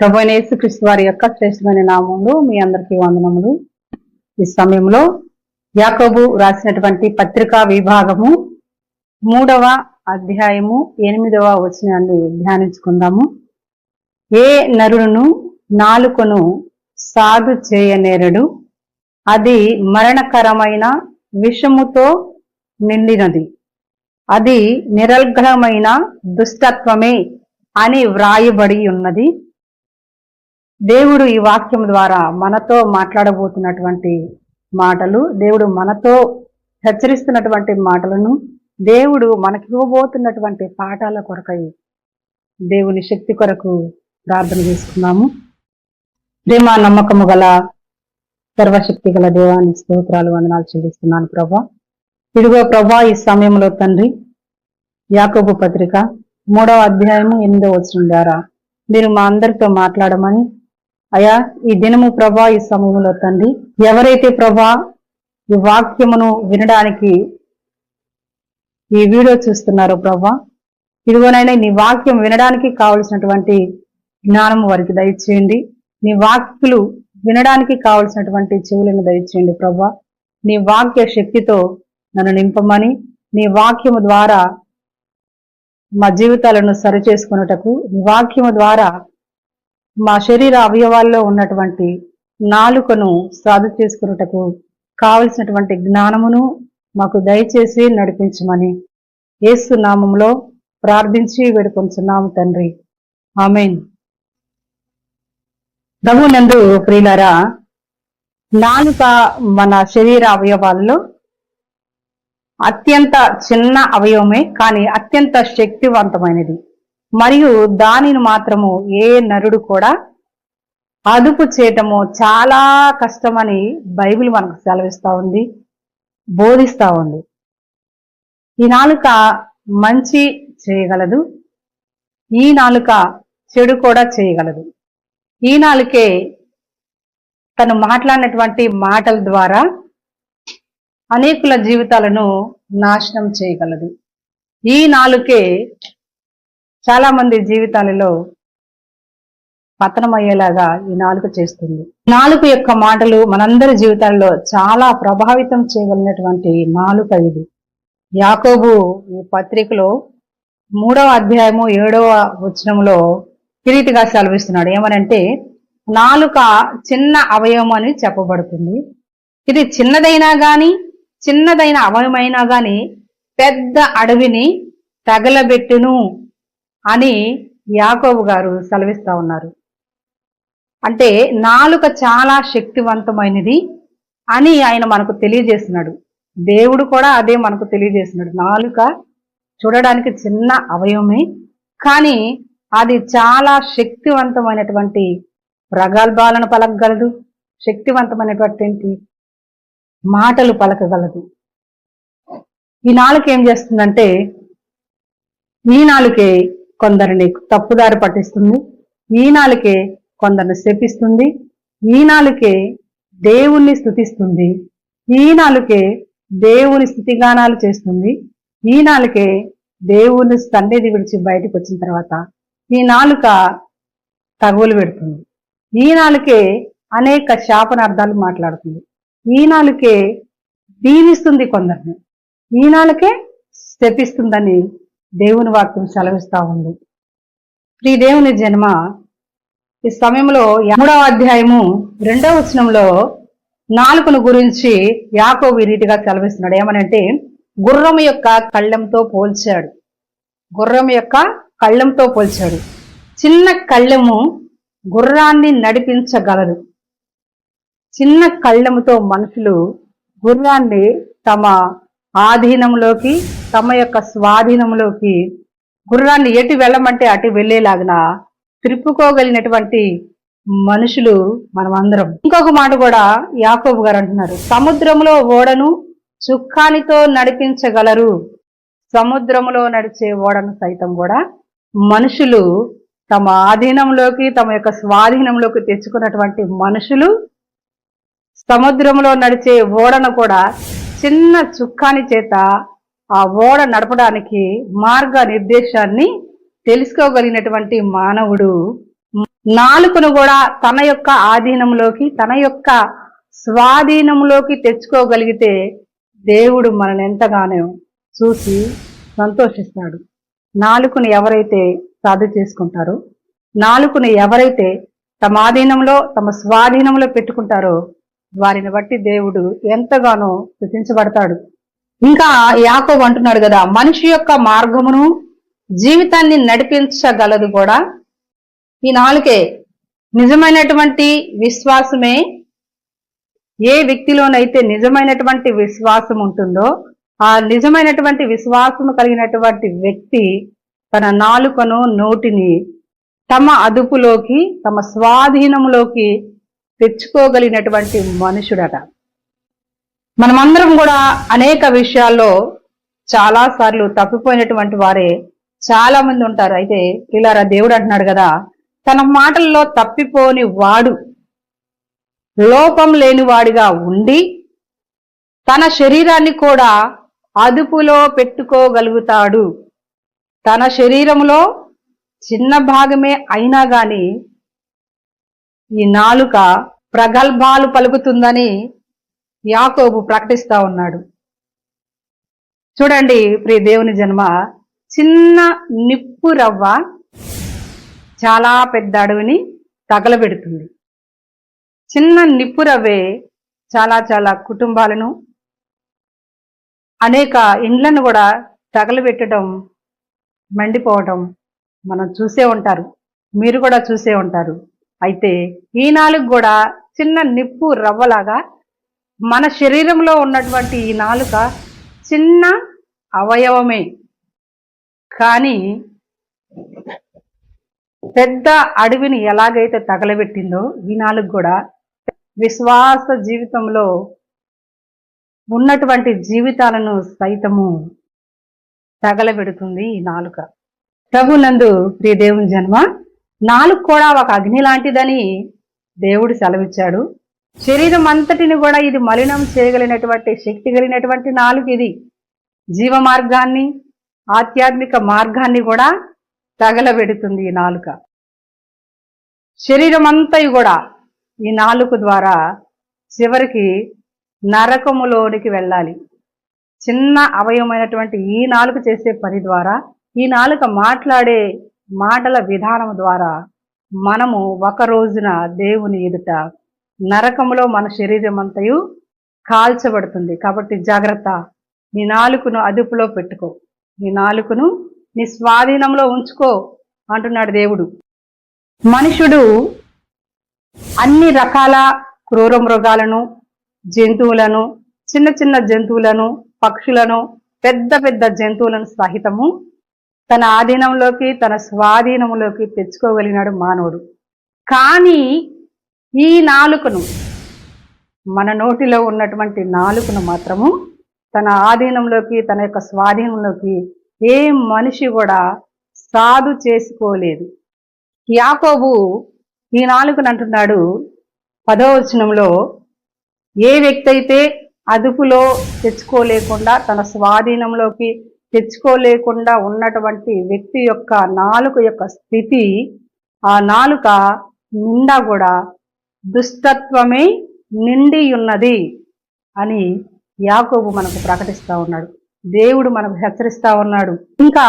ప్రభు క్రిస్తు వారి యొక్క శ్రేష్టమైన నామంలో మీ అందరికీ వందనములు. ఈ సమయంలో యాకోబు రాసినటువంటి పత్రికా విభాగము మూడవ అధ్యాయము ఎనిమిదవ వచనాన్ని ధ్యానించుకుందాము. ఏ నరులను నాలుకను సాగు చేయనేరడు అది మరణకరమైన విషముతో నిండినది అది నిరర్ఘలమైన దుష్టత్వమే అని వ్రాయబడి ఉన్నది. దేవుడు ఈ వాక్యం ద్వారా మనతో మాట్లాడబోతున్నటువంటి మాటలు దేవుడు మనతో హెచ్చరిస్తున్నటువంటి మాటలను దేవుడు మనకి ఇవ్వబోతున్నటువంటి పాఠాల కొరకై దేవుని శక్తి కొరకు ప్రార్థన చేసుకున్నాము. ప్రేమ నమ్మకము గల సర్వశక్తి గల దేవాన్ని స్తోత్రాలు వందనాలు చెల్లిస్తున్నాను ప్రభా. ఇదిగో ప్రభా ఈ సమయంలో తండ్రి యాకోబు పత్రిక మూడవ అధ్యాయము ఎనిమిదవ వచ్చిన ద్వారా మీరు మా అందరితో మాట్లాడమని అయా ఈ దినము ప్రభా ఈ సమయంలో తండ్రి ఎవరైతే ప్రభా ఈ వాక్యమును వినడానికి ఈ వీడియో చూస్తున్నారో ప్రభా ఇదిగోనైనా నీ వాక్యం వినడానికి కావలసినటువంటి జ్ఞానం వారికి దయచేయండి. నీ వాక్యులు వినడానికి కావలసినటువంటి చెవులను దయచేయండి ప్రభా. నీ వాక్య శక్తితో నన్ను నింపమని నీ వాక్యము ద్వారా మా జీవితాలను సరిచేసుకున్నటకు నీ వాక్యము ద్వారా మా శరీర అవయవాల్లో ఉన్నటువంటి నాలుకను సాధు చేసుకున్నటకు కావలసినటువంటి జ్ఞానమును మాకు దయచేసి నడిపించమని ఏసు నామంలో ప్రార్థించి వేడుకొంచున్నాము తండ్రి. ఆమెన్. ప్రభునందు ప్రియులరా నాలుక మన శరీర అవయవాల్లో అత్యంత చిన్న అవయవమే కానీ అత్యంత శక్తివంతమైనది. మరియు దానిని మాత్రము ఏ నరుడు కూడా అదుపు చేయటము చాలా కష్టమని బైబిల్ మనకు సెలవిస్తూ ఉంది బోధిస్తూ ఉంది. ఈ నాలుక మంచి చేయగలదు ఈ నాలుక చెడు కూడా చేయగలదు. ఈ నాలుకే తను మాట్లాడినటువంటి మాటల ద్వారా అనేకుల జీవితాలను నాశనం చేయగలదు. ఈ నాలుకే చాలా మంది జీవితాలలో పతనమయ్యేలాగా ఈ నాలుక చేస్తుంది. నాలుక యొక్క మాటలు మనందరి జీవితాల్లో చాలా ప్రభావితం చేయగలిగినటువంటి నాలుక ఇది. యాకోబు ఈ పత్రికలో మూడవ అధ్యాయము ఏడవ వచనంలో కిరీటిగా సెలవిస్తున్నాడు. ఏమనంటే నాలుక చిన్న అవయవం అని చెప్పబడుతుంది. ఇది చిన్నదైనా గాని చిన్నదైన అవయమైనా గాని పెద్ద అడవిని తగలబెట్టును. అని యాకోబు గారు సెలవిస్తా ఉన్నారు. అంటే నాలుక చాలా శక్తివంతమైనది అని ఆయన మనకు తెలియజేస్తున్నాడు. దేవుడు కూడా అదే మనకు తెలియజేస్తున్నాడు. నాలుక చూడడానికి చిన్న అవయవమే కానీ అది చాలా శక్తివంతమైనటువంటి ప్రగల్భాలను పలకగలదు శక్తివంతమైనటువంటి మాటలు పలకగలదు. ఈ నాలుక ఏం చేస్తుందంటే ఈ నాలుకే కొందరిని తప్పుదారి పట్టిస్తుంది. ఈ కొందరిని శపిస్తుంది. ఈ దేవుణ్ణి స్థుతిస్తుంది ఈ దేవుని స్థుతిగానాలు చేస్తుంది. ఈ దేవుని సన్నిధి విడిచి బయటకు వచ్చిన తర్వాత ఈ నాలుక తగులు పెడుతుంది. ఈ నాలుకే అనేక శాపనార్థాలు మాట్లాడుతుంది. ఈ నాలుకే దీవిస్తుంది కొందరిని. ఈ నాలుకే శపిస్తుందని దేవుని వాక్యం సెలవిస్తా ఉంది. శ్రీ దేవుని జన్మ ఈ సమయంలో మూడవ అధ్యాయము రెండవ వచనంలో నాలుకను గురించి యాకోబు రీతిగా సెలవిస్తున్నాడు. ఏమనంటే గుర్రం యొక్క కళ్ళెంతో పోల్చాడు. గుర్రం యొక్క కళ్ళెంతో పోల్చాడు. చిన్న కళ్ళెము గుర్రాన్ని నడిపించగలదు. చిన్న కళ్ళెముతో మనుషులు గుర్రాన్ని తమ ఆధీనంలోకి తమ యొక్క స్వాధీనంలోకి గుర్రాన్ని ఎటు వెళ్ళమంటే అటు వెళ్ళేలాగిన త్రిప్పుకోగలిగినటువంటి మనుషులు మనమందరం. ఇంకొక మాట కూడా యాకోబు గారు అంటున్నారు. సముద్రంలో ఓడను చుక్కానితో నడిపించగలరు. సముద్రంలో నడిచే ఓడను సైతం కూడా మనుషులు తమ ఆధీనంలోకి తమ యొక్క స్వాధీనంలోకి తెచ్చుకున్నటువంటి మనుషులు సముద్రంలో నడిచే ఓడను కూడా చిన్న చుక్కాని చేత ఆ ఓడ నడపడానికి మార్గ నిర్దేశాన్ని తెలుసుకోగలిగినటువంటి మానవుడు. నాలుకను కూడా తన యొక్క ఆధీనంలోకి తన యొక్క స్వాధీనంలోకి తెచ్చుకోగలిగితే దేవుడు మనల్ని ఎంతగానో చూసి సంతోషిస్తాడు. నాలుకను ఎవరైతే సాధు చేసుకుంటారో నాలుకను ఎవరైతే తమ ఆధీనంలో తమ స్వాధీనంలో పెట్టుకుంటారో వారిని బట్టి దేవుడు ఎంతగానో స్థుతించబడతాడు ఇంకా యాకోబు అంటున్నాడు కదా మనిషి యొక్క మార్గమును జీవితాన్ని నడిపించగలదు కూడా. ఈ నాలుకే నిజమైనటువంటి విశ్వాసమే ఏ వ్యక్తిలోనైతే నిజమైనటువంటి విశ్వాసం ఉంటుందో ఆ నిజమైనటువంటి విశ్వాసము కలిగినటువంటి వ్యక్తి తన నాలుకను నోటిని తమ అదుపులోకి తమ స్వాధీనంలోకి తెచ్చుకోగలిగినటువంటి మనుషుడట. మనమందరం కూడా అనేక విషయాల్లో చాలా సార్లు తప్పిపోయినటువంటి వారే చాలా మంది ఉంటారు. అయితే ఇలారా దేవుడు అంటున్నాడు కదా తన మాటల్లో తప్పిపోని వాడు లోపం లేని వాడిగా ఉండి తన శరీరాన్ని కూడా అదుపులో పెట్టుకోగలుగుతాడు. తన శరీరంలో చిన్న భాగమే అయినా కానీ ఈ నాలుక ప్రగల్భాలు పలుకుతుందని యాకోబు ప్రకటిస్తా ఉన్నాడు. చూడండి ప్రియ దేవుని జన్మ చిన్న నిప్పు రవ్వ చాలా పెద్ద అడవిని తగలబెడుతుంది. చిన్న నిప్పు రవ్వే చాలా చాలా కుటుంబాలను అనేక ఇండ్లను కూడా తగలబెట్టడం మండిపోవటం మనం చూసే ఉంటారు. మీరు కూడా చూసే ఉంటారు. అయితే ఈ నాలుగు కూడా చిన్న నిప్పు రవ్వలాగా మన శరీరంలో ఉన్నటువంటి ఈ నాలుక చిన్న అవయవమే. కానీ పెద్ద అడవిని ఎలాగైతే తగలబెట్టిందో ఈ నాలుగు కూడా విశ్వాస జీవితంలో ఉన్నటువంటి జీవితాలను సైతము తగలబెడుతుంది ఈ నాలుక. ప్రభునందు ప్రియదేవుని జన్మ నాలుగు కూడా ఒక అగ్ని లాంటిదని దేవుడు సెలవిచ్చాడు. శరీరం అంతటిని కూడా ఇది మలినం చేయగలిగినటువంటి శక్తి కలిగినటువంటి నాలుగు ఇది. జీవ మార్గాన్ని ఆధ్యాత్మిక మార్గాన్ని కూడా తగలబెడుతుంది ఈ నాలుక. శరీరం అంతయు కూడా ఈ నాలుక ద్వారా చివరికి నరకములోనికి వెళ్ళాలి. చిన్న అవయవమైనటువంటి ఈ నాలుక చేసే పని ద్వారా ఈ నాలుక మాట్లాడే మాటల విధానం ద్వారా మనము ఒక రోజున దేవుని ఎదుట నరకములో మన శరీరం అంతయు కాల్చబడుతుంది. కాబట్టి జాగ్రత్త. నీ నాలుకను అదుపులో పెట్టుకో. నీ నాలుకను నీ స్వాధీనంలో ఉంచుకో అంటున్నాడు దేవుడు. మనుషుడు అన్ని రకాల క్రూర మృగాలను జంతువులను చిన్న చిన్న జంతువులను పక్షులను పెద్ద పెద్ద జంతువులను సహితము తన ఆధీనంలోకి తన స్వాధీనంలోకి తెచ్చుకోగలిగినాడు మానవుడు. కానీ ఈ నాలుకను మన నోటిలో ఉన్నటువంటి నాలుకను మాత్రము తన ఆధీనంలోకి తన యొక్క స్వాధీనంలోకి ఏ మనిషి కూడా సాధు చేసుకోలేదు. యాకోబు ఈ నాలుకను అంటున్నాడు పదో వచనంలో ఏ వ్యక్తి అయితే అదుపులో తెచ్చుకోలేకుండా తన స్వాధీనంలోకి తెచ్చుకోలేకుండా ఉన్నటువంటి వ్యక్తి యొక్క నాలుక యొక్క స్థితి ఆ నాలుక నిండా కూడా దుష్టత్వమే నిండి ఉన్నది అని యాకోబు మనకు ప్రకటిస్తూ ఉన్నాడు. దేవుడు మనకు హెచ్చరిస్తూ ఉన్నాడు. ఇంకా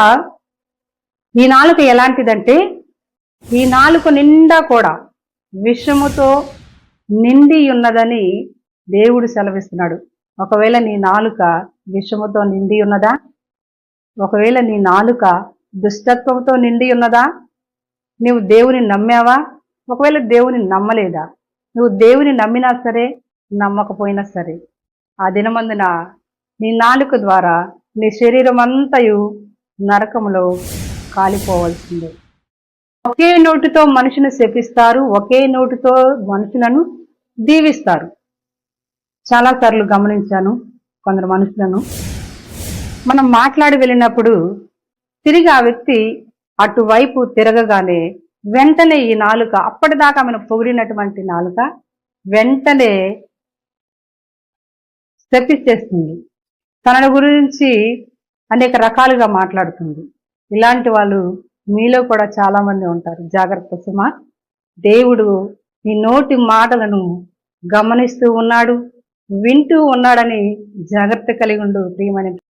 ఈ నాలుక ఎలాంటిదంటే ఈ నాలుక నిండా కూడా విషముతో నిండి ఉన్నదని దేవుడు సెలవిస్తున్నాడు. ఒకవేళ నీ నాలుక విషముతో నిండి ఉన్నదా ఒకవేళ నీ నాలుక దుష్టత్వంతో నిండి ఉన్నదా? నువ్వు దేవుని నమ్మావా? ఒకవేళ దేవుని నమ్మలేదా? నువ్వు దేవుని నమ్మినా సరే నమ్మకపోయినా సరే. ఆ దినమందున నీ నాలుక ద్వారా నీ శరీరం అంతయు నరకములో కాలిపోవలసిందే. ఒకే నోటితో మనుషుని శపిస్తారు ఒకే నోటితో మనుషులను దీవిస్తారు. చాలాసార్లు గమనించాను కొందరు మనుషులను. మనం మాట్లాడి వెళ్ళినప్పుడు తిరిగి ఆ వ్యక్తి అటువైపు తిరగగానే వెంటనే ఈ నాలుక అప్పటిదాకా మనం పొగిడినటువంటి నాలుక వెంటనే శపిస్తేస్తుంది తనను గురించి అనేక రకాలుగా మాట్లాడుతుంది. ఇలాంటి వాళ్ళు మీలో కూడా చాలా మంది ఉంటారు. జాగ్రత్త సుమ. దేవుడు నీ నోటి మాటలను గమనిస్తూ ఉన్నాడు వింటూ ఉన్నాడని జాగ్రత్త కలిగి ఉండు ప్రియమని